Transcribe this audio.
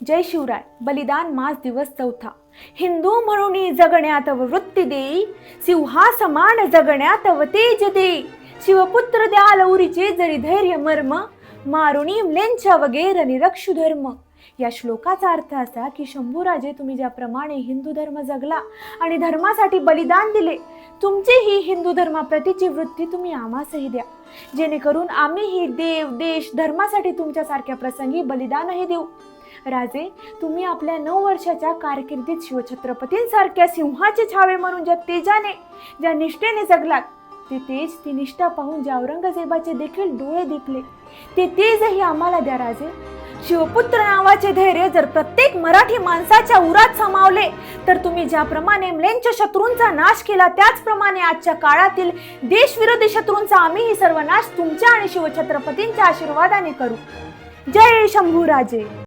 जय शिवराय. बलिदान मास दिवस चौथा. हिंदू म्हणून जगण्यात वृत्ती देई सिंहा समान जगण्यात व तेज देई शिवपुत्र द्या लौरीचे जरी धैर्य मर्म मारुणी म्लेंच्या वगैरे निरक्षु धर्म. या श्लोकाचा अर्थ असा की शंभूराजे तुम्ही ज्याप्रमाणे हिंदू धर्म जगला आणि धर्मासाठी बलिदान दिले तुमची ही हिंदू धर्माप्रतीची वृत्ती तुम्ही आम्हासही द्या. जेणेकरून आम्हीही देव देश धर्मासाठी तुमच्यासारख्या प्रसंगी बलिदानही देऊ. राजे तुम्ही आपल्या नऊ वर्षाच्या कारकिर्दीत शिवछत्रपतींसारख्या सिंहाचे छावे म्हणून ज्या तेजाने ज्या निष्ठेने जगलात ते तेज ती निष्ठा पाहून ज्या औरंगजेबाचे देखील डोळे दिपले ते तेजही आम्हाला द्या राजे. शिवपुत्र नावाचे धैर्य जर प्रत्येक मराठी माणसाच्या उरात सामावले तर तुम्ही ज्याप्रमाणे म्लेंच्या शत्रूंचा नाश केला त्याचप्रमाणे आजच्या काळातील देशविरोधी शत्रूंचा आम्हीही सर्व नाश तुमच्या आणि शिवछत्रपतींच्या आशीर्वादाने करू. जय शंभू राजे.